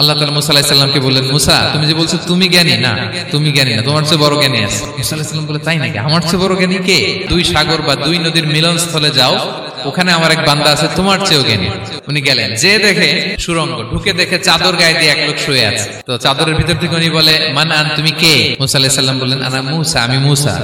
আল্লাহ তালা মুসা আলাহিসাল্লামকে বললেন, মুসা, তুমি যে বলছো তুমি জ্ঞানী, না, তুমি জ্ঞানী না, তোমার চেয়ে বড় জ্ঞানী আছে। মুসা আলাহিসাল্লাম বলে, তাই নাকি? আমার চেয়ে বড় জ্ঞানী কে? দুই সাগর বা দুই নদীর মিলনস্থলে যাও, ওখানে আমার এক বান্দা আছে, তোমার চেয়েও জ্ঞানী। উনি গেলেন, যে দেখে সুরঙ্গ, ঢুকে দেখে চাদর গায়ে দিয়ে এক লোক শুয়ে আছে। তো চাদরের ভিতর থেকে উনি বলে, মান আন, তুমি কে? মুসা আলাহিসাল্লাম বললেন, আনা মুসা, আমি মুসা।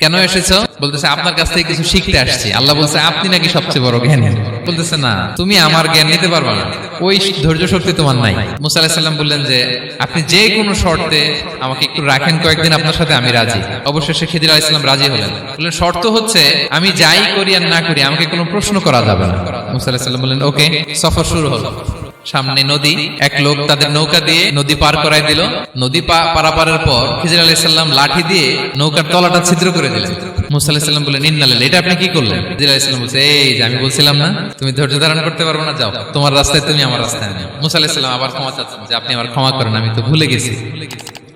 কেন এসেছ? বলতেছে, আপনার কাছ থেকে কিছু শিখতে আসছি। আল্লাহ বলছে, আপনি নাকি সবচেয়ে বড় জ্ঞানী? বলতেছে, না, তুমি আমার জ্ঞান নিতে পারবে না। ওই ধৈর্য শক্তি তোমার নাই। মুসা আলাহিসাল্লাম বললেন যে, আপনি যে কোনো শর্তে আমাকে একটু রাখেন, কয়েকদিন আপনার সাথে আমি রাজি। অবশেষে খেদির আলাইসাল্লাম রাজি হলেন। বললেন, শর্ত হচ্ছে আমি যাই করি আর না করি, আমাকে কোনো প্রশ্ন করা যাবে না। মুসা আলাহিসাল্লাম বললেন ওকে সফর শুরু হলো। সামনে নদী, এক লোক তাদের নৌকা দিয়ে নদী পার করাই দিল। নদী পারাপারের পর খিজির আলাইসাল্লাম লাঠি দিয়ে নৌকার তলাটা ছিদ্র করে দিলেন। মুসা আলাহিসাল্লাম বললেন ইন্নালে এটা আপনি কি করলেন? খিজির বলছে, এই যে আমি বলছিলাম না, তুমি ধৈর্য ধারণ করতে পারব না, যাও। তোমার রাস্তায় তুমি আমার রাস্তায় আনো। মুসা আলাহিসাল্লাম আবার ক্ষমা চাচ্ছেন যে, আপনি আমার ক্ষমা করেন, আমি তো ভুলে গেছি।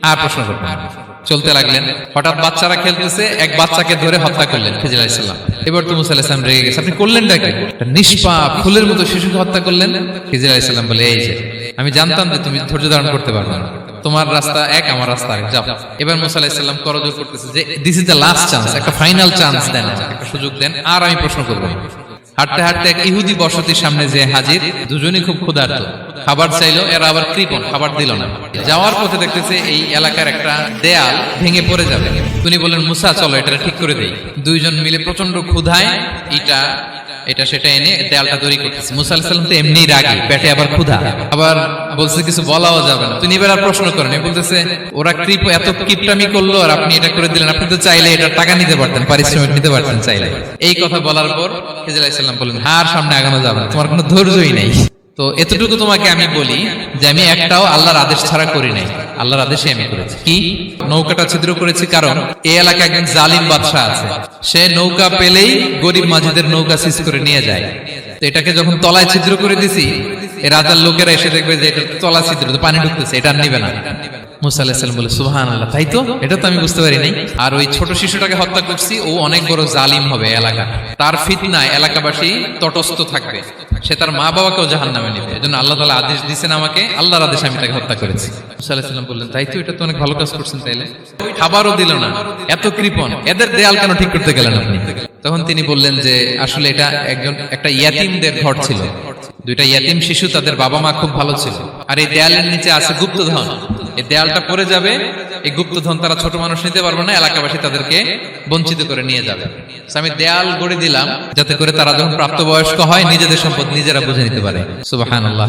আর প্রশ্ন করবেন। চলতে লাগলেন। হঠাৎ বাচ্চারা খেলতেছে, এক বাচ্চাকে ধরে হত্যা করলেন খিজির আলাইসাল্লাম এবার তো মুসা রেগে গেছে। আপনি করলেনটা কি? একটা নিষ্পাপ ফুলের মতো শিশুকে হত্যা করলেন? খিজির আলাইসাল্লাম বলে, এই যে, আমি জানতাম যে তুমি ধৈর্য ধারণ করতে পারবে না। তোমার রাস্তা এক, আমার রাস্তা আরেক। যাও। এবার মুসা আলাইসাল্লাম করজোর করতেছে যে this is the last chance একটা ফাইনাল চান্স দেন একটা সুযোগ দেন, আর আমি প্রশ্ন করব। হাঁটতে হাঁটতে এক ইহুদি বসতির সামনে যে হাজির, দুজনই খুব ক্ষুধার্ত। খাবার চাইলো, এরা আবার কৃপণ, খাবার দিল না। যাওয়ার পথে দেখতেছে এই এলাকার একটা দেয়াল ভেঙে পড়ে যাবে। তিনি বললেন, মুসা, চলো, এটা ঠিক করে দেই। দুইজন মিলে প্রচণ্ড ক্ষুধায় এটা এটা সেটা এনে দেয়ালটা তৈরি করতেছে। মুসা আলাহিসাল্লাম তো এমনি রাগি, পেটে আবার ক্ষুধা। আবার বলছে কিছু বলাও যাবে না। তিনি এবার আর প্রশ্ন করেন বলতেছে, ওরা কৃপ, এত কিপটামি করল আর আপনি এটা করে দিলেন। আপনি তো চাইলে এটা টাকা নিতে পারতেন, পারিশ্রমিক নিতে পারতেন চাইলে। এই কথা বলার পর খিজির আলাইসাল্লাম বললেন, হার সামনে আগানো যাবে না। তোমার কোনো ধৈর্যই নাই। তো এতটুকু তোমাকে আমি বলি যে আমি একটাও আল্লাহর আদেশ ছাড়া করি নাই। আল্লাহর আদেশে আমি করেছি। কি? নৌকাটা ছিদ্র করেছি কারণ এ এলাকায় একজন জালিম বাদশাহ আছে। সে নৌকা পেলেই গরিব মাঝিদের নৌকা সিজ করে নিয়ে যায়। এটাকে যখন তলায় ছিদ্র করে দিছি, এ রাজার লোকেরা এসে দেখবে যে এটা তলা ছিদ্র পানি ঢুকতেছে, এটা নিবে না। বলে সুহান আল্লাহ তাই তো? এটা তো আমি বুঝতে পারি নাই আর ওই ছোট শিশুটাকে হত্যা করছি, ও অনেক বড় জালিম হবে এলাকা। তার ফিতনায় এলাকাবাসী তটস্থ থাকবে। সে তার মা বাবাকেও জাহান নামে নেবে আল্লাহ তালা আদেশ দিয়েছেন আমাকে, আল্লাহর আদেশ আমি তাকে হত্যা করেছি। মুসা বললেন, তাই তো? এটা তো অনেক ভালো কাজ করছেন তাইলে। খাবারও দিল না। এত কৃপণ। এদের দেয়াল কেন ঠিক করতে গেলেন আপনি? তখন তিনি বললেন যে, আসলে এটা একজন, একটা ইয়াতিমদের ঘর ছিল। দুইটা ইয়াতিম শিশু তাদের বাবা মা খুব ভালো ছিল। আর এই দেয়ালের নিচে আছে গুপ্তধন। এই দেয়ালটা পরে যাবে, এই গুপ্তধন তারা ছোট মানুষ নিতে পারবে না, এলাকাবাসী তাদেরকে বঞ্চিত করে নিয়ে যাবে। আমি দেয়াল গড়ে দিলাম, যাতে করে তারা যখন প্রাপ্তবয়স্ক হয়, নিজেদের সম্পদ নিজেরা বুঝে নিতে পারে। সুবাহ আল্লাহ